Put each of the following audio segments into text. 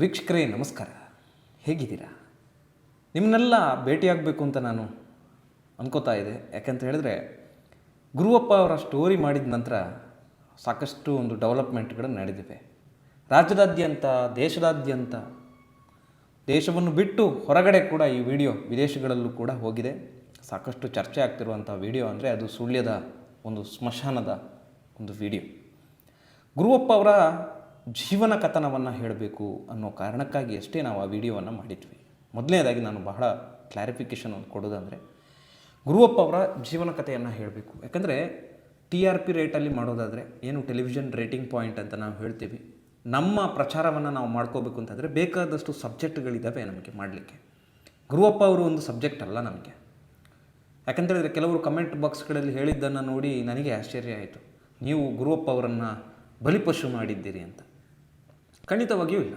ವೀಕ್ಷಕರೇ, ನಮಸ್ಕಾರ. ಹೇಗಿದ್ದೀರಾ? ನಿಮ್ಮನ್ನೆಲ್ಲ ಭೇಟಿಯಾಗಬೇಕು ಅಂತ ನಾನು ಅನ್ಕೋತಾ ಇದೆ ಯಾಕಂತ ಹೇಳಿದ್ರೆ, ಗುರುವಪ್ಪ ಅವರ ಸ್ಟೋರಿ ಮಾಡಿದ ನಂತರ ಸಾಕಷ್ಟು ಒಂದು ಡೆವಲಪ್ಮೆಂಟ್ಗಳು ನಡೆದಿವೆ. ರಾಜ್ಯದಾದ್ಯಂತ, ದೇಶದಾದ್ಯಂತ, ದೇಶವನ್ನು ಬಿಟ್ಟು ಹೊರಗಡೆ ಕೂಡ ಈ ವಿಡಿಯೋ ವಿದೇಶಗಳಲ್ಲೂ ಕೂಡ ಹೋಗಿದೆ. ಸಾಕಷ್ಟು ಚರ್ಚೆ ಆಗ್ತಿರುವಂಥ ವಿಡಿಯೋ ಅಂದರೆ ಅದು ಸುಳ್ಯದ ಒಂದು ಸ್ಮಶಾನದ ಒಂದು ವಿಡಿಯೋ ಗುರುವಪ್ಪ ಅವರ ಜೀವನ ಕಥನವನ್ನು ಹೇಳಬೇಕು ಅನ್ನೋ ಕಾರಣಕ್ಕಾಗಿ ಅಷ್ಟೇ ನಾವು ಆ ವಿಡಿಯೋವನ್ನು ಮಾಡಿದ್ವಿ. ಮೊದಲನೇದಾಗಿ ನಾನು ಬಹಳ ಕ್ಲಾರಿಫಿಕೇಶನ್ ಒಂದು ಕೊಡೋದಂದರೆ, ಗುರುವಪ್ಪ ಅವರ ಜೀವನ ಕಥೆಯನ್ನು ಹೇಳಬೇಕು. ಯಾಕಂದರೆ ಟಿ ಆರ್ ಪಿ ರೇಟಲ್ಲಿ ಮಾಡೋದಾದರೆ, ಏನು ಟೆಲಿವಿಷನ್ ರೇಟಿಂಗ್ ಪಾಯಿಂಟ್ ಅಂತ ನಾವು ಹೇಳ್ತೀವಿ, ನಮ್ಮ ಪ್ರಚಾರವನ್ನು ನಾವು ಮಾಡ್ಕೋಬೇಕು ಅಂತಂದರೆ ಬೇಕಾದಷ್ಟು ಸಬ್ಜೆಕ್ಟ್ಗಳಿದ್ದಾವೆ ನಮಗೆ ಮಾಡಲಿಕ್ಕೆ. ಗುರುವಪ್ಪ ಅವರು ಒಂದು ಸಬ್ಜೆಕ್ಟ್ ಅಲ್ಲ ನಮಗೆ. ಯಾಕಂತೇಳಿದರೆ ಕೆಲವರು ಕಮೆಂಟ್ ಬಾಕ್ಸ್ಗಳಲ್ಲಿ ಹೇಳಿದ್ದನ್ನು ನೋಡಿ ನನಗೆ ಆಶ್ಚರ್ಯ ಆಯಿತು. ನೀವು ಗುರುವಪ್ಪ ಅವರನ್ನು ಬಲಿಪಶು ಮಾಡಿದ್ದೀರಿ ಅಂತ. ಖಂಡಿತವಾಗಿಯೂ ಇಲ್ಲ.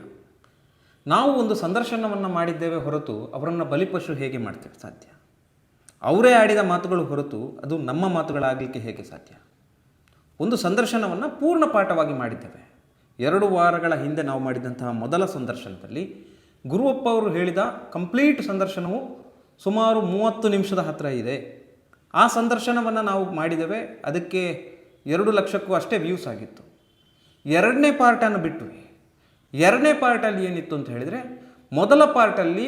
ನಾವು ಒಂದು ಸಂದರ್ಶನವನ್ನು ಮಾಡಿದ್ದೇವೆ ಹೊರತು ಅವರನ್ನು ಬಲಿಪಶು ಹೇಗೆ ಮಾಡ್ತೇವೆ ಸಾಧ್ಯ? ಅವರೇ ಆಡಿದ ಮಾತುಗಳು ಹೊರತು ಅದು ನಮ್ಮ ಮಾತುಗಳಾಗಲಿಕ್ಕೆ ಹೇಗೆ ಸಾಧ್ಯ? ಒಂದು ಸಂದರ್ಶನವನ್ನು ಪೂರ್ಣ ಪಾಠವಾಗಿ ಮಾಡಿದ್ದೇವೆ. ಎರಡು ವಾರಗಳ ಹಿಂದೆ ನಾವು ಮಾಡಿದಂತಹ ಮೊದಲ ಸಂದರ್ಶನದಲ್ಲಿ ಗುರುವಪ್ಪ ಅವರು ಹೇಳಿದ ಕಂಪ್ಲೀಟ್ ಸಂದರ್ಶನವು ಸುಮಾರು ಮೂವತ್ತು ನಿಮಿಷದ ಹತ್ತಿರ ಇದೆ. ಆ ಸಂದರ್ಶನವನ್ನು ನಾವು ಮಾಡಿದ್ದೇವೆ, ಅದಕ್ಕೆ ಎರಡು ಲಕ್ಷಕ್ಕೂ ಅಷ್ಟೇ ವ್ಯೂಸ್ ಆಗಿತ್ತು. ಎರಡನೇ ಪಾರ್ಟನ್ನು ಬಿಟ್ಟು ಎರಡನೇ ಪಾರ್ಟಲ್ಲಿ ಏನಿತ್ತು ಅಂತ ಹೇಳಿದರೆ, ಮೊದಲ ಪಾರ್ಟಲ್ಲಿ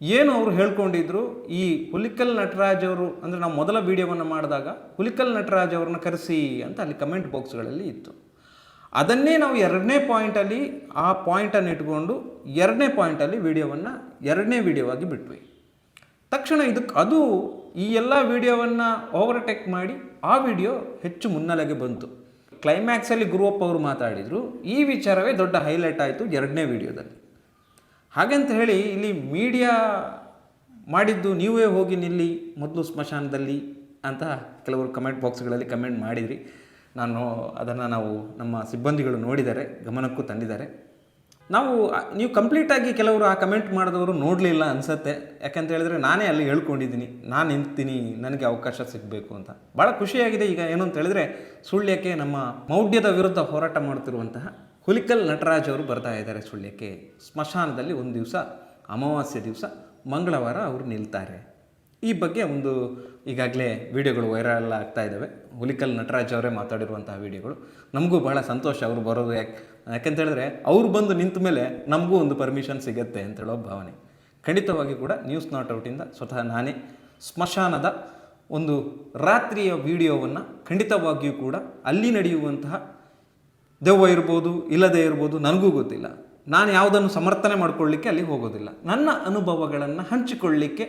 ಏನು ಅವರು ಹೇಳ್ಕೊಂಡಿದ್ರು, ಈ ಹುಲಿಕಲ್ ನಟರಾಜ್ ಅವರು, ಅಂದರೆ ನಾವು ಮೊದಲ ವಿಡಿಯೋವನ್ನು ಮಾಡಿದಾಗ ಹುಲಿಕಲ್ ನಟರಾಜ್ ಅವ್ರನ್ನ ಕರೆಸಿ ಅಂತ ಅಲ್ಲಿ ಕಮೆಂಟ್ ಬಾಕ್ಸ್ಗಳಲ್ಲಿ ಇತ್ತು. ಅದನ್ನೇ ನಾವು ಎರಡನೇ ಪಾಯಿಂಟಲ್ಲಿ ಆ ಪಾಯಿಂಟನ್ನು ಇಟ್ಕೊಂಡು ಎರಡನೇ ಪಾಯಿಂಟಲ್ಲಿ ವಿಡಿಯೋವನ್ನು ಎರಡನೇ ವಿಡಿಯೋವಾಗಿ ಬಿಟ್ವಿ. ತಕ್ಷಣ ಇದಕ್ಕೆ ಅದು ಈ ಎಲ್ಲ ವಿಡಿಯೋವನ್ನು ಓವರ್ಟೇಕ್ ಮಾಡಿ ಆ ವಿಡಿಯೋ ಹೆಚ್ಚು ಮುನ್ನೆಲೆಗೆ ಬಂತು. ಕ್ಲೈಮ್ಯಾಕ್ಸಲ್ಲಿ ಗುರುವಪ್ಪ ಅವರು ಮಾತಾಡಿದರು, ಈ ವಿಚಾರವೇ ದೊಡ್ಡ ಹೈಲೈಟ್ ಆಯಿತು ಎರಡನೇ ವಿಡಿಯೋದಲ್ಲಿ ಹಾಗಂತ ಹೇಳಿ ಇಲ್ಲಿ ಮೀಡಿಯಾ ಮಾಡಿದ್ದು ನೀವೇ ಹೋಗಿ ನಿಲ್ಲಿ ಮೊದಲು ಸ್ಮಶಾನದಲ್ಲಿ ಅಂತ ಕೆಲವರು ಕಮೆಂಟ್ ಬಾಕ್ಸ್ಗಳಲ್ಲಿ ಕಮೆಂಟ್ ಮಾಡಿದ್ರಿ. ನಾನು ಅದನ್ನು ನಾವು ನಮ್ಮ ಸಿಬ್ಬಂದಿಗಳು ನೋಡಿದ್ದಾರೆ, ಗಮನಕ್ಕೂ ತಂದಿದ್ದಾರೆ. ನಾವು ನೀವು ಕಂಪ್ಲೀಟಾಗಿ ಕೆಲವರು ಆ ಕಮೆಂಟ್ ಮಾಡಿದವರು ನೋಡಲಿಲ್ಲ ಅನಿಸತ್ತೆ. ಯಾಕಂತ ಹೇಳಿದ್ರೆ ನಾನೇ ಅಲ್ಲಿ ಹೇಳ್ಕೊಂಡಿದ್ದೀನಿ. ನಾನು ನಿಂತೀನಿ, ನನಗೆ ಅವಕಾಶ ಸಿಗಬೇಕು ಅಂತ. ಭಾಳ ಖುಷಿಯಾಗಿದೆ ಈಗ ಏನು ಅಂತ ಹೇಳಿದ್ರೆ, ಸುಳ್ಯಕ್ಕೆ ನಮ್ಮ ಮೌಢ್ಯದ ವಿರುದ್ಧ ಹೋರಾಟ ಮಾಡ್ತಿರುವಂತಹ ಹುಲಿಕಲ್ ನಟರಾಜ್ ಅವರು ಬರ್ತಾ ಇದ್ದಾರೆ ಸುಳ್ಯಕ್ಕೆ. ಸ್ಮಶಾನದಲ್ಲಿ ಒಂದು ದಿವಸ, ಅಮಾವಾಸ್ಯೆ ದಿವಸ, ಮಂಗಳವಾರ ಅವರು ನಿಲ್ತಾರೆ. ಈ ಬಗ್ಗೆ ಒಂದು ಈಗಾಗಲೇ ವಿಡಿಯೋಗಳು ವೈರಲ್ ಆಗ್ತಾ ಇದ್ದಾವೆ. ಹುಲಿಕಲ್ ನಟರಾಜ್ ಅವರೇ ಮಾತಾಡಿರುವಂತಹ ವಿಡಿಯೋಗಳು. ನಮಗೂ ಬಹಳ ಸಂತೋಷ ಅವರು ಬರೋದು ಯಾಕೆ ಯಾಕೆಂತ ಹೇಳಿದ್ರೆ ಅವ್ರು ಬಂದು ನಿಂತ ಮೇಲೆ ನಮಗೂ ಒಂದು ಪರ್ಮಿಷನ್ ಸಿಗುತ್ತೆ ಅಂತ ಹೇಳೋ ಭಾವನೆ. ಖಂಡಿತವಾಗಿ ಕೂಡ ನ್ಯೂಸ್ ನಾಟ್ ಔಟಿಂದ ಸ್ವತಃ ನಾನೇ ಸ್ಮಶಾನದ ಒಂದು ರಾತ್ರಿಯ ವಿಡಿಯೋವನ್ನು ಖಂಡಿತವಾಗಿಯೂ ಕೂಡ ಅಲ್ಲಿ ನಡೆಯುವಂತಹ ದೆವ್ವ ಇರ್ಬೋದು, ಇಲ್ಲದೇ ಇರ್ಬೋದು ನನಗೂ ಗೊತ್ತಿಲ್ಲ. ನಾನು ಯಾವುದನ್ನು ಸಮರ್ಥನೆ ಮಾಡ್ಕೊಳ್ಳಿಕ್ಕೆ ಅಲ್ಲಿ ಹೋಗೋದಿಲ್ಲ. ನನ್ನ ಅನುಭವಗಳನ್ನು ಹಂಚಿಕೊಳ್ಳಿಕ್ಕೆ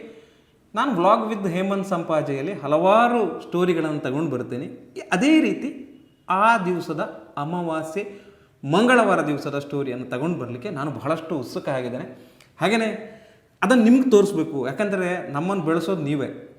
ನಾನು ವ್ಲಾಗ್ ವಿತ್ ಹೇಮಂತ್ ಸಂಪಾಜೆಯಲ್ಲಿ ಹಲವಾರು ಸ್ಟೋರಿಗಳನ್ನು ತಗೊಂಡು ಬರ್ತೀನಿ. ಅದೇ ರೀತಿ ಆ ದಿವಸದ ಅಮಾವಾಸ್ಯೆ ಮಂಗಳವಾರ ದಿವಸದ ಸ್ಟೋರಿಯನ್ನು ತಗೊಂಡು ಬರಲಿಕ್ಕೆ ನಾನು ಬಹಳಷ್ಟು ಉತ್ಸುಕ ಆಗಿದ್ದೇನೆ. ಹಾಗೆಯೇ ಅದನ್ನು ನಿಮ್ಗೆ ತೋರಿಸ್ಬೇಕು. ಯಾಕಂದರೆ ನಮ್ಮನ್ನು ಬೆಳೆಸೋದು ನೀವೇ.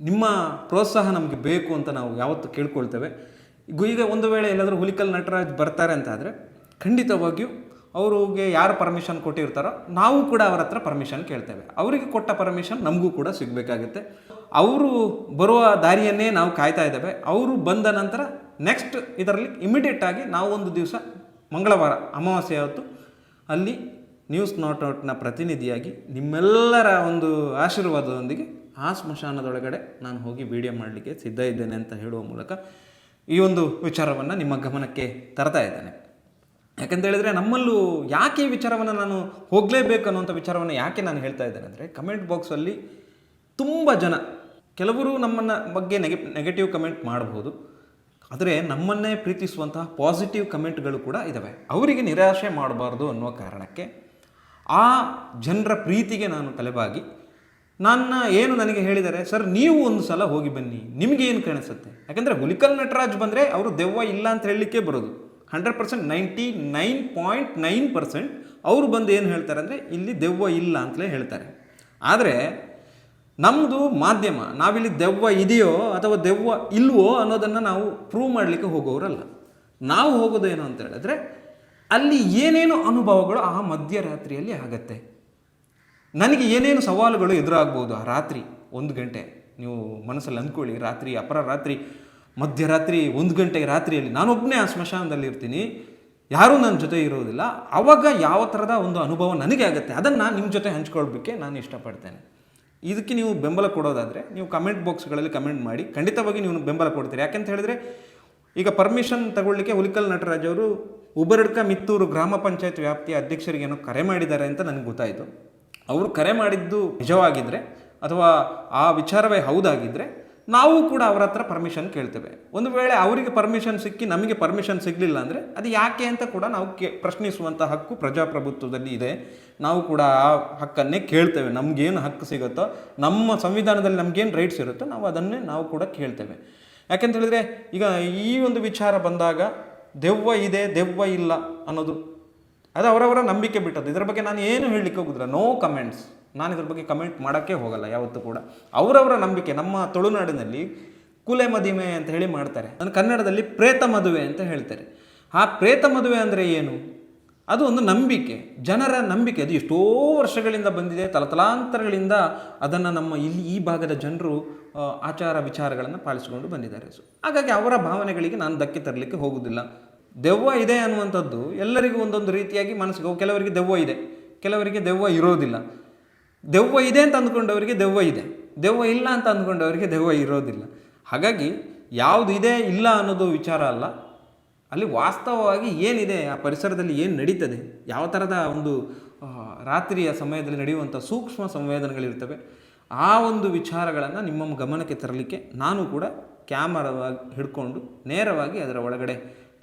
ನಿಮ್ಮ ಪ್ರೋತ್ಸಾಹ ನಮಗೆ ಬೇಕು ಅಂತ ನಾವು ಯಾವತ್ತು ಕೇಳ್ಕೊಳ್ತೇವೆ. ಈಗ- ಒಂದು ವೇಳೆ ಎಲ್ಲಾದರೂ ಹುಲಿಕಲ್ ನಟರಾಜ್ ಬರ್ತಾರೆ ಅಂತ ಆದರೆ ಖಂಡಿತವಾಗಿಯೂ ಅವ್ರಿಗೆ ಯಾರು ಪರ್ಮಿಷನ್ ಕೊಟ್ಟಿರ್ತಾರೋ ನಾವು ಕೂಡ ಅವರ ಹತ್ರ ಪರ್ಮಿಷನ್ ಕೇಳ್ತೇವೆ. ಅವರಿಗೆ ಕೊಟ್ಟ ಪರ್ಮಿಷನ್ ನಮಗೂ ಕೂಡ ಸಿಗಬೇಕಾಗುತ್ತೆ. ಅವರು ಬರುವ ದಾರಿಯನ್ನೇ ನಾವು ಕಾಯ್ತಾ ಇದ್ದೇವೆ. ಅವರು ಬಂದ ನಂತರ ನೆಕ್ಸ್ಟ್ ಇದರಲ್ಲಿ ಇಮಿಡಿಯೇಟ್ ಆಗಿ ನಾವು ಒಂದು ದಿವಸ ಮಂಗಳವಾರ, ಅಮಾವಾಸ್ಯೆ ಹೊತ್ತು ಅಲ್ಲಿ ನ್ಯೂಸ್ ನಾಟ್ ಔಟ್ನ ಪ್ರತಿನಿಧಿಯಾಗಿ ನಿಮ್ಮೆಲ್ಲರ ಒಂದು ಆಶೀರ್ವಾದದೊಂದಿಗೆ ಆ ಸ್ಮಶಾನದೊಳಗಡೆ ನಾನು ಹೋಗಿ ವಿಡಿಯೋ ಮಾಡಲಿಕ್ಕೆ ಸಿದ್ಧ ಇದ್ದೇನೆ ಅಂತ ಹೇಳುವ ಮೂಲಕ ಈ ಒಂದು ವಿಚಾರವನ್ನು ನಿಮ್ಮ ಗಮನಕ್ಕೆ ತರ್ತಾ ಇದ್ದೇನೆ. ಯಾಕಂತ ಹೇಳಿದ್ರೆ ನಮ್ಮಲ್ಲೂ ಯಾಕೆ ಈ ವಿಚಾರವನ್ನು ನಾನು ಹೋಗಲೇಬೇಕು ಅನ್ನೋಂಥ ವಿಚಾರವನ್ನು ಯಾಕೆ ನಾನು ಹೇಳ್ತಾ ಇದ್ದೇನೆ ಅಂದರೆ ಕಮೆಂಟ್ ಬಾಕ್ಸಲ್ಲಿ ತುಂಬ ಜನ, ಕೆಲವರು ನಮ್ಮನ್ನು ಬಗ್ಗೆ ನೆಗೆ ನೆಗೆಟಿವ್ ಕಮೆಂಟ್ ಮಾಡಬಹುದು ಆದರೆ ನಮ್ಮನ್ನೇ ಪ್ರೀತಿಸುವಂತಹ ಪಾಸಿಟಿವ್ ಕಮೆಂಟ್ಗಳು ಕೂಡ ಇದ್ದಾವೆ ಅವರಿಗೆ ನಿರಾಶೆ ಮಾಡಬಾರ್ದು ಅನ್ನುವ ಕಾರಣಕ್ಕೆ ಆ ಜನರ ಪ್ರೀತಿಗೆ ನಾನು ತಲೆಬಾಗಿ, ನನ್ನ ಏನು ನನಗೆ ಹೇಳಿದ್ದಾರೆ ಸರ್, ನೀವು ಒಂದು ಸಲ ಹೋಗಿ ಬನ್ನಿ, ನಿಮಗೆ ಏನು ಕಾಣಿಸುತ್ತೆ? ಯಾಕಂದರೆ ಹುಲಿಕಲ್ ನಟರಾಜ್ ಬಂದರೆ ಅವರು ದೆವ್ವ ಇಲ್ಲ ಅಂತ ಹೇಳಲಿಕ್ಕೆ ಬರೋದು. Hundred percent ninety nine point nine percent ಅವರು ಬಂದು ಏನು ಹೇಳ್ತಾರೆ ಅಂದರೆ, ಇಲ್ಲಿ ದೆವ್ವ ಇಲ್ಲ ಅಂತಲೇ ಹೇಳ್ತಾರೆ. ಆದರೆ ನಮ್ಮದು ಮಾಧ್ಯಮ, ನಾವಿಲ್ಲಿ ದೆವ್ವ ಇದೆಯೋ ಅಥವಾ ದೆವ್ವ ಇಲ್ವೋ ಅನ್ನೋದನ್ನು ನಾವು ಪ್ರೂವ್ ಮಾಡಲಿಕ್ಕೆ ಹೋಗೋರಲ್ಲ. ನಾವು ಹೋಗೋದೇನು ಅಂತ ಹೇಳಿದ್ರೆ, ಅಲ್ಲಿ ಏನೇನು ಅನುಭವಗಳು ಆ ಮಧ್ಯರಾತ್ರಿಯಲ್ಲಿ ಆಗತ್ತೆ? ನನಗೆ ಏನೇನು ಸವಾಲುಗಳು ಎದುರಾಗ್ಬೋದು ಆ ರಾತ್ರಿ? ಒಂದು ಗಂಟೆ. ನೀವು ಮನಸ್ಸಲ್ಲಿ ಅಂದ್ಕೊಳ್ಳಿ, ರಾತ್ರಿ, ಅಪರ ರಾತ್ರಿ, ಮಧ್ಯರಾತ್ರಿ, ಒಂದು ಗಂಟೆಗೆ ರಾತ್ರಿಯಲ್ಲಿ. ನಾನೊಬ್ಬನೇ ಆ ಸ್ಮಶಾನದಲ್ಲಿ ಇರ್ತೀನಿ. ಯಾರೂ ನನ್ನ ಜೊತೆ ಇರೋದಿಲ್ಲ. ಅವಾಗ ಯಾವ ಥರದ ಒಂದು ಅನುಭವ ನನಗೆ ಆಗುತ್ತೆ? ಅದನ್ನು ನಿಮ್ಮ ಜೊತೆ ಹಂಚ್ಕೊಳ್ಬೇಕೆ ನಾನು ಇಷ್ಟಪಡ್ತೇನೆ. ಇದಕ್ಕೆ ನೀವು ಬೆಂಬಲ ಕೊಡೋದಾದರೆ ನೀವು ಕಮೆಂಟ್ ಬಾಕ್ಸ್ಗಳಲ್ಲಿ ಕಮೆಂಟ್ ಮಾಡಿ, ಖಂಡಿತವಾಗಿ ನೀವು ಬೆಂಬಲ ಕೊಡ್ತೀರಿ. ಯಾಕೆಂತ ಹೇಳಿದ್ರೆ, ಈಗ ಪರ್ಮಿಷನ್ ತಗೊಳ್ಳಿಕ್ಕೆ ಹುಲಿಕಲ್ ನಟರಾಜ್ ಅವರು ಉಬರಡ್ಕ ಮಿತ್ತೂರು ಗ್ರಾಮ ಪಂಚಾಯತ್ ವ್ಯಾಪ್ತಿಯ ಅಧ್ಯಕ್ಷರಿಗೆ ಏನೋ ಕರೆ ಮಾಡಿದ್ದಾರೆ ಅಂತ ನನಗೆ ಗೊತ್ತಾಯಿತು. ಅವರು ಕರೆ ಮಾಡಿದ್ದು ನಿಜವಾಗಿದ್ದರೆ ಅಥವಾ ಆ ವಿಚಾರವೇ ಹೌದಾಗಿದ್ದರೆ ನಾವು ಕೂಡ ಅವರ ಹತ್ರ ಪರ್ಮಿಷನ್ ಕೇಳ್ತೇವೆ. ಒಂದು ವೇಳೆ ಅವರಿಗೆ ಪರ್ಮಿಷನ್ ಸಿಕ್ಕಿ ನಮಗೆ ಪರ್ಮಿಷನ್ ಸಿಗಲಿಲ್ಲ ಅಂದರೆ ಅದು ಯಾಕೆ ಅಂತ ಕೂಡ ನಾವು ಕೇ ಪ್ರಶ್ನಿಸುವಂಥ ಹಕ್ಕು ಪ್ರಜಾಪ್ರಭುತ್ವದಲ್ಲಿ ಇದೆ. ನಾವು ಕೂಡ ಆ ಹಕ್ಕನ್ನೇ ಕೇಳ್ತೇವೆ. ನಮಗೇನು ಹಕ್ಕು ಸಿಗುತ್ತೋ, ನಮ್ಮ ಸಂವಿಧಾನದಲ್ಲಿ ನಮಗೇನು ರೈಟ್ಸ್ ಇರುತ್ತೋ ನಾವು ಅದನ್ನೇ ನಾವು ಕೂಡ ಕೇಳ್ತೇವೆ. ಯಾಕೆಂತ ಹೇಳಿದ್ರೆ ಈಗ ಈ ಒಂದು ವಿಚಾರ ಬಂದಾಗ ದೆವ್ವ ಇದೆ, ದೆವ್ವ ಇಲ್ಲ ಅನ್ನೋದು ಅದು ಅವರವರ ನಂಬಿಕೆ ಬಿಟ್ಟದ್ದು. ಇದರ ಬಗ್ಗೆ ನಾನು ಏನು ಹೇಳಲಿಕ್ಕೆ ಹೋಗುದಿಲ್ಲ. ನೋ ಕಮೆಂಟ್ಸ್ ನಾನು ಇದ್ರ ಬಗ್ಗೆ ಕಮೆಂಟ್ ಮಾಡೋಕ್ಕೆ ಹೋಗಲ್ಲ, ಯಾವತ್ತೂ ಕೂಡ. ಅವರವರ ನಂಬಿಕೆ, ನಮ್ಮ ತುಳುನಾಡಿನಲ್ಲಿ ಕುಲೆ ಮದುವೆ ಅಂತ ಹೇಳಿ ಮಾಡ್ತಾರೆ. ಅದನ್ನು ಕನ್ನಡದಲ್ಲಿ ಪ್ರೇತ ಮದುವೆ ಅಂತ ಹೇಳ್ತಾರೆ ಆ ಪ್ರೇತ ಮದುವೆ ಅಂದರೆ ಏನು? ಅದು ಒಂದು ನಂಬಿಕೆ. ಜನರ ನಂಬಿಕೆ. ಅದು ಎಷ್ಟೋ ವರ್ಷಗಳಿಂದ ಬಂದಿದೆ, ತಲತಲಾಂತರಗಳಿಂದ ಅದನ್ನು ನಮ್ಮ ಇಲ್ಲಿ ಈ ಭಾಗದ ಜನರು ಆಚಾರ ವಿಚಾರಗಳನ್ನು ಪಾಲಿಸಿಕೊಂಡು ಬಂದಿದ್ದಾರೆ. ಸೊ ಹಾಗಾಗಿ ಅವರ ಭಾವನೆಗಳಿಗೆ ನಾನು ಧಕ್ಕೆ ತರಲಿಕ್ಕೆ ಹೋಗುವುದಿಲ್ಲ ದೆವ್ವ ಇದೆ ಅನ್ನುವಂಥದ್ದು ಎಲ್ಲರಿಗೂ ಒಂದೊಂದು ರೀತಿಯಾಗಿ ಮನಸ್ಸಿಗೆ ಕೆಲವರಿಗೆ ದೆವ್ವ ಇದೆ, ಕೆಲವರಿಗೆ ದೆವ್ವ ಇರೋದಿಲ್ಲ. ದೆವ್ವ ಇದೆ ಅಂತ ಅಂದ್ಕೊಂಡವರಿಗೆ ದೆವ್ವ ಇದೆ, ದೆವ್ವ ಇಲ್ಲ ಅಂತ ಅಂದ್ಕೊಂಡವರಿಗೆ ದೆವ್ವ ಇರೋದಿಲ್ಲ. ಹಾಗಾಗಿ ಯಾವುದು ಇದೆ, ಇಲ್ಲ ಅನ್ನೋದು ವಿಚಾರ ಅಲ್ಲ. ಅಲ್ಲಿ ವಾಸ್ತವವಾಗಿ ಏನಿದೆ, ಆ ಪರಿಸರದಲ್ಲಿ ಏನು ನಡೀತದೆ, ಯಾವ ಥರದ ಒಂದು ರಾತ್ರಿಯ ಸಮಯದಲ್ಲಿ ನಡೆಯುವಂಥ ಸೂಕ್ಷ್ಮ ಸಂವೇದನೆಗಳಿರ್ತವೆ, ಆ ಒಂದು ವಿಚಾರಗಳನ್ನು ನಿಮ್ಮ ಗಮನಕ್ಕೆ ತರಲಿಕ್ಕೆ ನಾನು ಕೂಡ ಕ್ಯಾಮರಾವಾಗಿ ಹಿಡ್ಕೊಂಡು ನೇರವಾಗಿ ಅದರ ಒಳಗಡೆ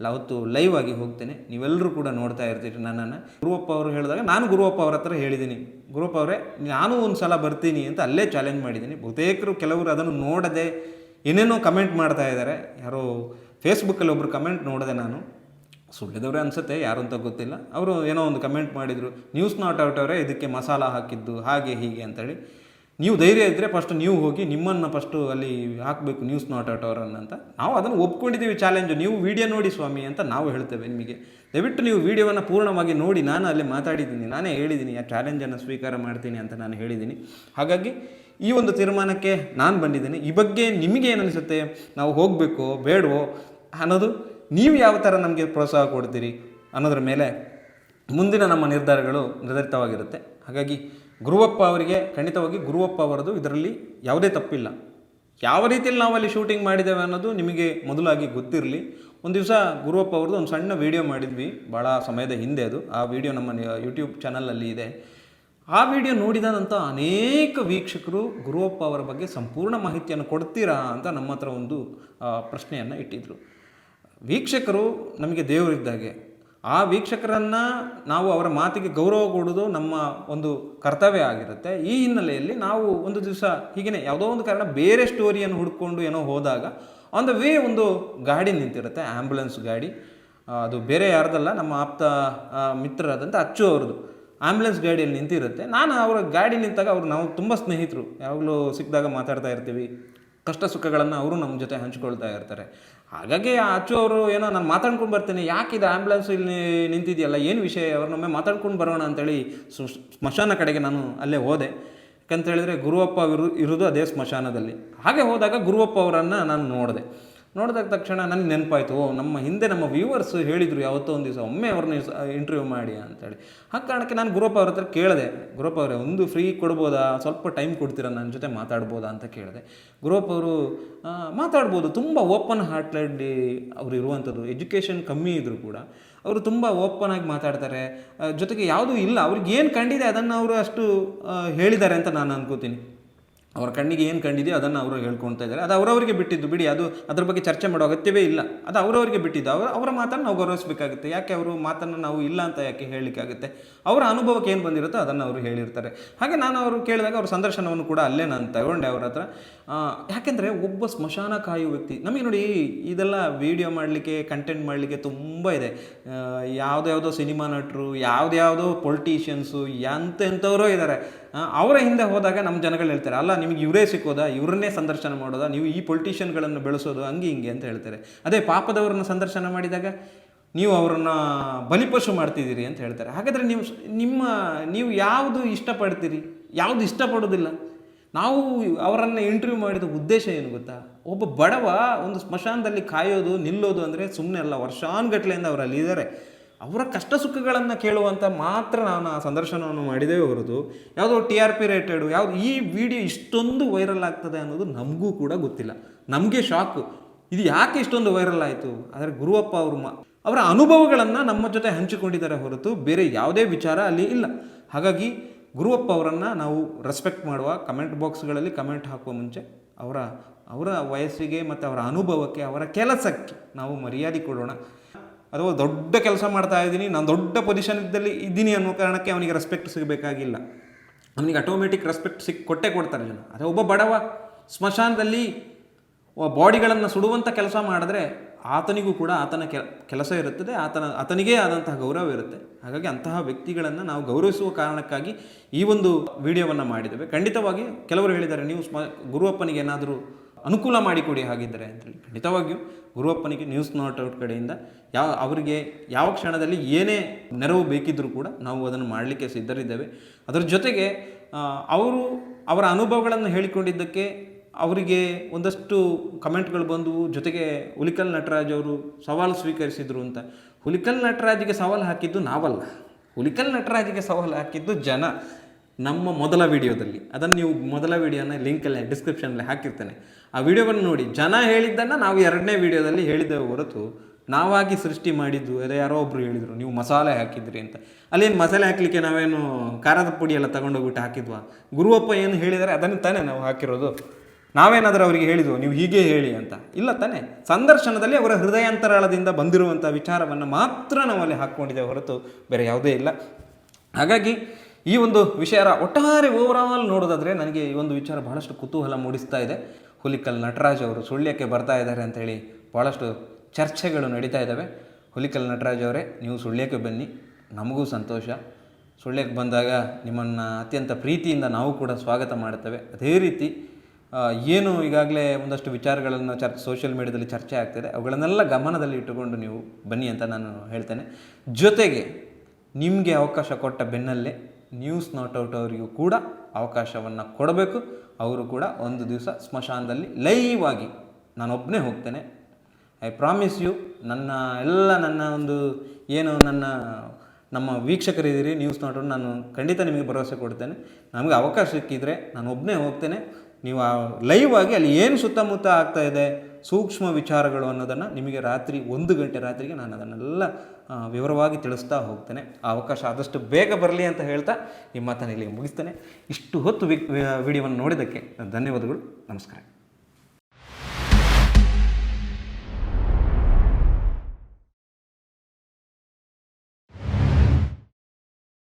ಯಾವತ್ತು ಲೈವ್ ಆಗಿ ಹೋಗ್ತೇನೆ. ನೀವೆಲ್ಲರೂ ಕೂಡ ನೋಡ್ತಾ ಇರ್ತೀರಿ ನನ್ನನ್ನು. ಗುರುವಪ್ಪ ಅವರು ಹೇಳಿದಾಗ ನಾನು ಗುರುವಪ್ಪ ಅವ್ರ ಹತ್ರ ಹೇಳಿದ್ದೀನಿ ಗುರುವಪ್ಪ ಅವರೇ, ನಾನು ಒಂದು ಸಲ ಬರ್ತೀನಿ ಅಂತ ಅಲ್ಲೇ ಚಾಲೆಂಜ್ ಮಾಡಿದ್ದೀನಿ ಬಹುತೇಕರು ಕೆಲವರು ಅದನ್ನು ನೋಡದೆ ಏನೇನೋ ಕಮೆಂಟ್ ಮಾಡ್ತಾ ಇದ್ದಾರೆ ಯಾರೋ ಫೇಸ್ಬುಕ್ಕಲ್ಲಿ ಒಬ್ಬರು ಕಮೆಂಟ್ ನೋಡಿದೆ ನಾನು. ಸುಳ್ಳಿದವರೇ ಅನಿಸುತ್ತೆ, ಯಾರು ಅಂತ ಗೊತ್ತಿಲ್ಲ. ಅವರು ಏನೋ ಒಂದು ಕಮೆಂಟ್ ಮಾಡಿದರು. ನ್ಯೂಸ್ ನಾಟ್ ಔಟ್ ಅವರೇ ಇದಕ್ಕೆ ಮಸಾಲ ಹಾಕಿದ್ದು, ಹಾಗೆ ಹೀಗೆ ಅಂತೇಳಿ. ನೀವು ಧೈರ್ಯ ಇದ್ದರೆ ಫಸ್ಟ್ ನೀವು ಹೋಗಿ ನಿಮ್ಮನ್ನು ಫಸ್ಟು ಅಲ್ಲಿ ಹಾಕಬೇಕು ನ್ಯೂಸ್ ನಾಟ್ ಔಟ್ ಅವರನ್ನು ಅಂತ. ನಾವು ಅದನ್ನು ಒಪ್ಕೊಂಡಿದ್ದೀವಿ ಚಾಲೆಂಜು ನೀವು ವಿಡಿಯೋ ನೋಡಿ ಸ್ವಾಮಿ ಅಂತ ನಾವು ಹೇಳ್ತೇವೆ ನಿಮಗೆ. ದಯವಿಟ್ಟು ನೀವು ವಿಡಿಯೋವನ್ನು ಪೂರ್ಣವಾಗಿ ನೋಡಿ ನಾನು ಅಲ್ಲಿ ಮಾತಾಡಿದ್ದೀನಿ, ನಾನೇ ಹೇಳಿದ್ದೀನಿ, ಆ ಚಾಲೆಂಜನ್ನು ಸ್ವೀಕಾರ ಮಾಡ್ತೀನಿ ಅಂತ ನಾನು ಹೇಳಿದ್ದೀನಿ. ಹಾಗಾಗಿ ಈ ಒಂದು ತೀರ್ಮಾನಕ್ಕೆ ನಾನು ಬಂದಿದ್ದೀನಿ. ಈ ಬಗ್ಗೆ ನಿಮಗೆ ಏನು ನಾವು ಹೋಗಬೇಕು, ಬೇಡವೋ ಅನ್ನೋದು ನೀವು ಯಾವ ಥರ ನಮಗೆ ಪ್ರೋತ್ಸಾಹ ಕೊಡ್ತೀರಿ ಅನ್ನೋದ್ರ ಮೇಲೆ ಮುಂದಿನ ನಮ್ಮ ನಿರ್ಧಾರಗಳು ನಿರ್ಧರಿತವಾಗಿರುತ್ತೆ. ಹಾಗಾಗಿ ಗುರುವಪ್ಪ ಅವರಿಗೆ ಖಂಡಿತವಾಗಿ ಗುರುವಪ್ಪ ಅವರದು, ಇದರಲ್ಲಿ ಯಾವುದೇ ತಪ್ಪಿಲ್ಲ. ಯಾವ ರೀತಿಯಲ್ಲಿ ನಾವು ಅಲ್ಲಿ ಶೂಟಿಂಗ್ ಮಾಡಿದ್ದೇವೆ ಅನ್ನೋದು ನಿಮಗೆ ಮೊದಲಾಗಿ ಗೊತ್ತಿರಲಿ. ಒಂದು ದಿವಸ ಗುರುವಪ್ಪ ಅವ್ರದ್ದು ಒಂದು ಸಣ್ಣ ವಿಡಿಯೋ ಮಾಡಿದ್ವಿ ಭಾಳ ಸಮಯದ ಹಿಂದೆ ಅದು. ಆ ವಿಡಿಯೋ ನಮ್ಮ ಯೂಟ್ಯೂಬ್ ಚಾನಲಲ್ಲಿ ಇದೆ. ಆ ವಿಡಿಯೋ ನಂತರ ಅನೇಕ ವೀಕ್ಷಕರು ಗುರುವಪ್ಪ ಅವರ ಬಗ್ಗೆ ಸಂಪೂರ್ಣ ಮಾಹಿತಿಯನ್ನು ಕೊಡ್ತೀರಾ ಅಂತ ನಮ್ಮ ಹತ್ರ ಒಂದು ಪ್ರಶ್ನೆಯನ್ನು ಇಟ್ಟಿದ್ದರು ವೀಕ್ಷಕರು ನಮಗೆ ದೇವರಿದ್ದಾಗೆ ಆ ವೀಕ್ಷಕರನ್ನು ನಾವು ಅವರ ಮಾತಿಗೆ ಗೌರವ ಕೊಡೋದು ನಮ್ಮ ಒಂದು ಕರ್ತವ್ಯ ಆಗಿರುತ್ತೆ. ಈ ಹಿನ್ನೆಲೆಯಲ್ಲಿ ನಾವು ಒಂದು ದಿವಸ ಹೀಗೇ ಯಾವುದೋ ಒಂದು ಕಾರಣ ಬೇರೆ ಸ್ಟೋರಿಯನ್ನು ಹುಡ್ಕೊಂಡು ಏನೋ ಹೋದಾಗ ಆನ್ ದ ವೇ ಒಂದು ಗಾಡಿ ನಿಂತಿರುತ್ತೆ ಆ್ಯಂಬುಲೆನ್ಸ್ ಗಾಡಿ. ಅದು ಬೇರೆ ಯಾರ್ದಲ್ಲ, ನಮ್ಮ ಆಪ್ತ ಮಿತ್ರರಾದಂಥ ಅಚ್ಚು ಅವ್ರದ್ದು. ಆ್ಯಂಬುಲೆನ್ಸ್ ಗಾಡಿಯಲ್ಲಿ ನಿಂತಿರುತ್ತೆ. ನಾನು ಅವರ ಗಾಡಿ ನಿಂತಾಗ ಅವರು ನಾವು ತುಂಬ ಸ್ನೇಹಿತರು. ಯಾವಾಗಲೂ ಸಿಕ್ಕಿದಾಗ ಮಾತಾಡ್ತಾ ಇರ್ತೀವಿ. ಕಷ್ಟ ಸುಖಗಳನ್ನು ಅವರು ನಮ್ಮ ಜೊತೆ ಹಂಚ್ಕೊಳ್ತಾ ಇರ್ತಾರೆ. ಹಾಗಾಗಿ ಅಚ್ಚು ಅವರು ಏನೋ ನಾನು ಮಾತಾಡ್ಕೊಂಡು ಬರ್ತೀನಿ, ಯಾಕೆ ಇದು ಆ್ಯಂಬುಲೆನ್ಸ್ ಇಲ್ಲಿ ನಿಂತಿದೆಯಲ್ಲ, ಏನು ವಿಷಯ, ಅವ್ರನ್ನೊಮ್ಮೆ ಮಾತಾಡ್ಕೊಂಡು ಬರೋಣ ಅಂತೇಳಿ ಸು ಸ್ಮಶಾನ ಕಡೆಗೆ ನಾನು ಅಲ್ಲೇ ಹೋದೆ. ಯಾಕಂತ ಹೇಳಿದ್ರೆ ಗುರುವಪ್ಪ ಇರು ಇರೋದು ಅದೇ ಸ್ಮಶಾನದಲ್ಲಿ. ಹಾಗೆ ಹೋದಾಗ ಗುರುವಪ್ಪ ಅವರನ್ನು ನಾನು ನೋಡಿದೆ. ನೋಡಿದಾಗ ತಕ್ಷಣ ನನಗೆ ನೆನಪಾಯ್ತು ನಮ್ಮ ಹಿಂದೆ ನಮ್ಮ ವ್ಯೂವರ್ಸ್ ಹೇಳಿದರು ಯಾವತ್ತೋ ಒಂದು ದಿವಸ, ಒಮ್ಮೆ ಅವ್ರನ್ನ ಇಂಟರ್ವ್ಯೂ ಮಾಡಿ ಅಂತೇಳಿ. ಆ ಕಾರಣಕ್ಕೆ ನಾನು ಗುರುಪ್ಪ ಅವ್ರ ಹತ್ರ ಕೇಳಿದೆ, ಗುರುಪ್ಪ ಅವರೇ, ಒಂದು ಫ್ರೀ ಕೊಡ್ಬೋದಾ? ಸ್ವಲ್ಪ ಟೈಮ್ ಕೊಡ್ತೀರಾ? ನನ್ನ ಜೊತೆ ಮಾತಾಡ್ಬೋದಾ ಅಂತ ಕೇಳಿದೆ. ಗುರುಪ್ಪ ಅವರು ಮಾತಾಡ್ಬೋದು, ತುಂಬ ಓಪನ್ ಹಾರ್ಟ್ಲೆಡ್ ಅವರು ಇರುವಂಥದ್ದು ಎಜುಕೇಷನ್ ಕಮ್ಮಿ ಇದ್ದರೂ ಕೂಡ ಅವರು ತುಂಬ ಓಪನ್ ಆಗಿ ಮಾತಾಡ್ತಾರೆ. ಜೊತೆಗೆ ಯಾವುದೂ ಇಲ್ಲ, ಅವ್ರಿಗೆ ಏನು ಕಂಡಿದೆ ಅದನ್ನು ಅವರು ಅಷ್ಟು ಹೇಳಿದ್ದಾರೆ ಅಂತ ನಾನು ಅನ್ಕೋತೀನಿ. ಅವರ ಕಣ್ಣಿಗೆ ಏನು ಕಂಡಿದೆಯೋ ಅದನ್ನು ಅವರು ಹೇಳ್ಕೊಳ್ತಾ ಇದ್ದಾರೆ. ಅದು ಅವರವರಿಗೆ ಬಿಟ್ಟಿದ್ದು. ಬಿಡಿ, ಅದು ಅದ್ರ ಬಗ್ಗೆ ಚರ್ಚೆ ಮಾಡೋ ಅಗತ್ಯವೇ ಇಲ್ಲ. ಅದು ಅವರವರಿಗೆ ಬಿಟ್ಟಿದ್ದು. ಅವರ ಅವರ ಮಾತನ್ನು ನಾವು ಗೌರವಿಸಬೇಕಾಗುತ್ತೆ. ಯಾಕೆ ಅವರು ಮಾತನ್ನು ನಾವು ಇಲ್ಲ ಅಂತ ಯಾಕೆ ಹೇಳಲಿಕ್ಕಾಗುತ್ತೆ? ಅವರ ಅನುಭವಕ್ಕೆ ಏನು ಬಂದಿರುತ್ತೋ ಅದನ್ನು ಅವರು ಹೇಳಿರ್ತಾರೆ. ಹಾಗೆ ನಾನು ಅವರು ಕೇಳಿದಾಗ ಅವ್ರ ಸಂದರ್ಶನವನ್ನು ಕೂಡ ಅಲ್ಲೇ ನಾನು ತಗೊಂಡೆ ಅವ್ರ ಹತ್ರ. ಯಾಕೆಂದರೆ ಒಬ್ಬ ಸ್ಮಶಾನ ಕಾಯುವ ವ್ಯಕ್ತಿ, ನಮಗೆ ನೋಡಿ ಇದೆಲ್ಲ ವಿಡಿಯೋ ಮಾಡಲಿಕ್ಕೆ ಕಂಟೆಂಟ್ ಮಾಡಲಿಕ್ಕೆ ತುಂಬ ಇದೆ. ಯಾವುದ್ಯಾವುದೋ ಸಿನಿಮಾ ನಟರು, ಯಾವುದ್ಯಾವುದೋ ಪೊಲಿಟೀಷಿಯನ್ಸು ಎಂತೆಂಥವರೋ ಇದ್ದಾರೆ. ಅವರ ಹಿಂದೆ ಹೋದಾಗ ನಮ್ಮ ಜನಗಳು ಹೇಳ್ತಾರೆ, ಅಲ್ಲ, ನಿಮಗೆ ಇವರೇ ಸಿಕ್ಕೋದಾ? ಇವ್ರನ್ನೇ ಸಂದರ್ಶನ ಮಾಡೋದಾ? ನೀವು ಈ ಪೊಲಿಟಿಷಿಯನ್ಗಳನ್ನು ಬೆಳೆಸೋದು ಹಂಗೆ ಹಿಂಗೆ ಅಂತ ಹೇಳ್ತಾರೆ. ಅದೇ ಪಾಪದವರನ್ನ ಸಂದರ್ಶನ ಮಾಡಿದಾಗ ನೀವು ಅವರನ್ನ ಬಲಿಪಶು ಮಾಡ್ತಿದ್ದೀರಿ ಅಂತ ಹೇಳ್ತಾರೆ. ಹಾಗಾದರೆ ನೀವು ನಿಮ್ಮ, ನೀವು ಯಾವುದು ಇಷ್ಟಪಡ್ತೀರಿ? ಯಾವುದು ಇಷ್ಟಪಡೋದಿಲ್ಲ. ನಾವು ಅವರನ್ನು ಇಂಟರ್ವ್ಯೂ ಮಾಡಿದ ಉದ್ದೇಶ ಏನು ಗೊತ್ತಾ? ಒಬ್ಬ ಬಡವ ಒಂದು ಸ್ಮಶಾನದಲ್ಲಿ ಕಾಯೋದು, ನಿಲ್ಲೋದು ಅಂದರೆ ಸುಮ್ಮನೆ ಅಲ್ಲ, ವರ್ಷಾನುಗಟ್ಲೆಯಿಂದ ಅವರಲ್ಲಿ ಇದ್ದಾರೆ. ಅವರ ಕಷ್ಟ ಸುಖಗಳನ್ನು ಕೇಳುವಂಥ ಮಾತ್ರ ನಾನು ಆ ಸಂದರ್ಶನವನ್ನು ಮಾಡಿದೇ ಹೊರತು ಯಾವುದೋ ಟಿ ಆರ್ ಪಿ ರೇಟೆಡು ಯಾವುದು ಈ ವಿಡಿಯೋ ಇಷ್ಟೊಂದು ವೈರಲ್ ಆಗ್ತದೆ ಅನ್ನೋದು ನಮಗೂ ಕೂಡ ಗೊತ್ತಿಲ್ಲ. ನಮಗೆ ಶಾಕು ಇದು ಯಾಕೆ ಇಷ್ಟೊಂದು ವೈರಲ್ ಆಯಿತು? ಆದರೆ ಗುರುವಪ್ಪ ಅವರು ಮಾ, ಅವರ ಅನುಭವಗಳನ್ನು ನಮ್ಮ ಜೊತೆ ಹಂಚಿಕೊಂಡಿದ್ದಾರೆ ಹೊರತು ಬೇರೆ ಯಾವುದೇ ವಿಚಾರ ಅಲ್ಲಿ ಇಲ್ಲ. ಹಾಗಾಗಿ ಗುರುವಪ್ಪ ಅವರನ್ನು ನಾವು ರೆಸ್ಪೆಕ್ಟ್ ಮಾಡುವ ಕಮೆಂಟ್ ಬಾಕ್ಸ್ಗಳಲ್ಲಿ ಕಮೆಂಟ್ ಹಾಕುವ ಮುಂಚೆ ಅವರ ಅವರ ವಯಸ್ಸಿಗೆ ಮತ್ತು ಅವರ ಅನುಭವಕ್ಕೆ, ಅವರ ಕೆಲಸಕ್ಕೆ ನಾವು ಮರ್ಯಾದೆ ಕೊಡೋಣ. ಅಥವಾ ದೊಡ್ಡ ಕೆಲಸ ಮಾಡ್ತಾ ಇದ್ದೀನಿ, ನಾನು ದೊಡ್ಡ ಪೊಸಿಷನ್ ಇದ್ದಲ್ಲಿ ಇದ್ದೀನಿ ಅನ್ನೋ ಕಾರಣಕ್ಕೆ ಅವನಿಗೆ ರೆಸ್ಪೆಕ್ಟ್ ಸಿಗಬೇಕಾಗಿಲ್ಲ. ಅವನಿಗೆ ಆಟೋಮೆಟಿಕ್ ರೆಸ್ಪೆಕ್ಟ್ ಸಿಕ್, ಕೊಟ್ಟೆ ಕೊಡ್ತಾರೆ ಜನ. ಅದೇ ಒಬ್ಬ ಬಡವ ಸ್ಮಶಾನದಲ್ಲಿ ಬಾಡಿಗಳನ್ನು ಸುಡುವಂಥ ಕೆಲಸ ಮಾಡಿದ್ರೆ ಆತನಿಗೂ ಕೂಡ ಆತನ ಕೆಲ, ಕೆಲಸ ಇರುತ್ತದೆ, ಆತನ, ಆತನಿಗೇ ಆದಂತಹ ಗೌರವ ಇರುತ್ತೆ. ಹಾಗಾಗಿ ಅಂತಹ ವ್ಯಕ್ತಿಗಳನ್ನು ನಾವು ಗೌರವಿಸುವ ಕಾರಣಕ್ಕಾಗಿ ಈ ಒಂದು ವಿಡಿಯೋವನ್ನು ಮಾಡಿದ್ದೇವೆ. ಖಂಡಿತವಾಗಿ ಕೆಲವರು ಹೇಳಿದ್ದಾರೆ, ನೀವು ಸ್ಮ, ಗುರುವಪ್ಪನಿಗೆ ಏನಾದರೂ ಅನುಕೂಲ ಮಾಡಿಕೊಡಿ ಹಾಗಿದ್ದರೆ ಅಂತೇಳಿ ಖಂಡಿತವಾಗಿಯೂ ಗುರುವಪ್ಪನಿಗೆ ನ್ಯೂಸ್ ನಾಟ್ ಔಟ್ ಕಡೆಯಿಂದ ಯಾವ, ಅವರಿಗೆ ಯಾವ ಕ್ಷಣದಲ್ಲಿ ಏನೇ ನೆರವು ಬೇಕಿದ್ದರೂ ಕೂಡ ನಾವು ಅದನ್ನು ಮಾಡಲಿಕ್ಕೆ ಸಿದ್ಧರಿದ್ದೇವೆ. ಅದರ ಜೊತೆಗೆ ಅವರು ಅವರ ಅನುಭವಗಳನ್ನು ಹೇಳಿಕೊಂಡಿದ್ದಕ್ಕೆ ಅವರಿಗೆ ಒಂದಷ್ಟು ಕಮೆಂಟ್ಗಳು ಬಂದವು ಜೊತೆಗೆ ಹುಲಿಕಲ್ ನಟರಾಜ್ ಅವರು ಸವಾಲು ಸ್ವೀಕರಿಸಿದರು ಅಂತ. ಹುಲಿಕಲ್ ನಟರಾಜ್ಗೆ ಸವಾಲು ಹಾಕಿದ್ದು ನಾವಲ್ಲ. ಹುಲಿಕಲ್ ನಟರಾಜ್ಗೆ ಸವಾಲು ಹಾಕಿದ್ದು ಜನ ನಮ್ಮ ಮೊದಲ ವಿಡಿಯೋದಲ್ಲಿ. ಅದನ್ನು ನೀವು ಮೊದಲ ವಿಡಿಯೋನ ಲಿಂಕಲ್ಲೇ ಡಿಸ್ಕ್ರಿಪ್ಷನಲ್ಲಿ ಹಾಕಿರ್ತೇನೆ. ಆ ವಿಡಿಯೋವನ್ನು ನೋಡಿ. ಜನ ಹೇಳಿದ್ದನ್ನು ನಾವು ಎರಡನೇ ವಿಡಿಯೋದಲ್ಲಿ ಹೇಳಿದ್ದೇವೆ ಹೊರತು ನಾವಾಗಿ ಸೃಷ್ಟಿ ಮಾಡಿದ್ದು ಅದೇ ಯಾರೋ ಒಬ್ರು ಹೇಳಿದರು, ನೀವು ಮಸಾಲೆ ಹಾಕಿದ್ರಿ ಅಂತ. ಅಲ್ಲೇನು ಮಸಾಲೆ ಹಾಕಲಿಕ್ಕೆ ನಾವೇನು ಖಾರದ ಪುಡಿ ಎಲ್ಲ ತಗೊಂಡೋಗ್ಬಿಟ್ಟು ಹಾಕಿದ್ವಾ? ಗುರುವಪ್ಪ ಏನು ಹೇಳಿದರೆ, ಅದನ್ನು ತಾನೇ ನಾವು ಹಾಕಿರೋದು. ನಾವೇನಾದರೂ ಅವರಿಗೆ ಹೇಳಿದ್ವು, ನೀವು ಹೀಗೆ ಹೇಳಿ ಅಂತ. ಇಲ್ಲ ತಾನೇ. ಸಂದರ್ಶನದಲ್ಲಿ ಅವರ ಹೃದಯಾಂತರಾಳದಿಂದ ಬಂದಿರುವಂಥ ವಿಚಾರವನ್ನು ಮಾತ್ರ ನಾವಲ್ಲಿ ಹಾಕ್ಕೊಂಡಿದ್ದೇವೆ ಹೊರತು ಬೇರೆ ಯಾವುದೇ ಇಲ್ಲ. ಹಾಗಾಗಿ ಈ ಒಂದು ವಿಷಯ ಒಟ್ಟಾರೆ ಓವರಾಲ್ ನೋಡೋದಾದರೆ ನನಗೆ ಈ ಒಂದು ವಿಚಾರ ಬಹಳಷ್ಟು ಕುತೂಹಲ ಮೂಡಿಸ್ತಾ ಇದೆ. ಹುಲಿಕಲ್ ನಟರಾಜ್ ಅವರು ಸುಳ್ಯಕ್ಕೆ ಬರ್ತಾ ಇದ್ದಾರೆ ಅಂತೇಳಿ ಭಾಳಷ್ಟು ಚರ್ಚೆಗಳು ನಡೀತಾ ಇದ್ದಾವೆ. ಹುಲಿಕಲ್ ನಟರಾಜ್ ಅವರೇ, ನೀವು ಸುಳ್ಯಕ್ಕೆ ಬನ್ನಿ, ನಮಗೂ ಸಂತೋಷ. ಸುಳ್ಯಕ್ಕೆ ಬಂದಾಗ ನಿಮ್ಮನ್ನು ಅತ್ಯಂತ ಪ್ರೀತಿಯಿಂದ ನಾವು ಕೂಡ ಸ್ವಾಗತ ಮಾಡ್ತೇವೆ ಅದೇ ರೀತಿ ಏನು ಈಗಾಗಲೇ ಒಂದಷ್ಟು ವಿಚಾರಗಳನ್ನು ಚರ್, ಸೋಷಿಯಲ್ ಮೀಡಿಯಾದಲ್ಲಿ ಚರ್ಚೆ ಆಗ್ತಿದೆ. ಅವುಗಳನ್ನೆಲ್ಲ ಗಮನದಲ್ಲಿ ಇಟ್ಟುಕೊಂಡು ನೀವು ಬನ್ನಿ ಅಂತ ನಾನು ಹೇಳ್ತೇನೆ. ಜೊತೆಗೆ ನಿಮಗೆ ಅವಕಾಶ ಕೊಟ್ಟ ಬೆನ್ನಲ್ಲೇ ನ್ಯೂಸ್ ನಾಟ್ ಔಟ್ ಅವರಿಗೂ ಕೂಡ ಅವಕಾಶವನ್ನು ಕೊಡಬೇಕು. ಅವರು ಕೂಡ ಒಂದು ದಿವಸ ಸ್ಮಶಾನದಲ್ಲಿ ಲೈವ್ ಆಗಿ ನಾನೊಬ್ಬನೇ ಹೋಗ್ತೇನೆ. ಐ ಪ್ರಾಮಿಸ್ ಯು ನನ್ನ ಎಲ್ಲ ನನ್ನ ಒಂದು ಏನು ನನ್ನ, ನಮ್ಮ ವೀಕ್ಷಕರಿದ್ದೀರಿ ನ್ಯೂಸ್ ನೋಡೋರು ನಾನು ಖಂಡಿತ ನಿಮಗೆ ಭರವಸೆ ಕೊಡ್ತೇನೆ. ನಮಗೆ ಅವಕಾಶ ಸಿಕ್ಕಿದರೆ ನಾನು ಒಬ್ಬನೇ ಹೋಗ್ತೇನೆ. ನೀವು ಲೈವ್ ಆಗಿ ಅಲ್ಲಿ ಏನು ಸುತ್ತಮುತ್ತ ಆಗ್ತಾ ಇದೆ ಸೂಕ್ಷ್ಮ ವಿಚಾರಗಳು ಅನ್ನೋದನ್ನು ನಿಮಗೆ ರಾತ್ರಿ ಒಂದು ಗಂಟೆ ರಾತ್ರಿಗೆ ನಾನು ಅದನ್ನೆಲ್ಲ ವಿವರವಾಗಿ ತಿಳಿಸ್ತಾ ಹೋಗ್ತೇನೆ. ಆ ಅವಕಾಶ ಆದಷ್ಟು ಬೇಗ ಬರಲಿ ಅಂತ ಹೇಳ್ತಾ ಈ ಮಾತನ್ನು ಇಲ್ಲಿಗೆ ಮುಗಿಸ್ತೇನೆ. ಇಷ್ಟು ಹೊತ್ತು ವಿಡಿಯೋವನ್ನು ನೋಡಿದ್ದಕ್ಕೆ ಧನ್ಯವಾದಗಳು. ನಮಸ್ಕಾರ.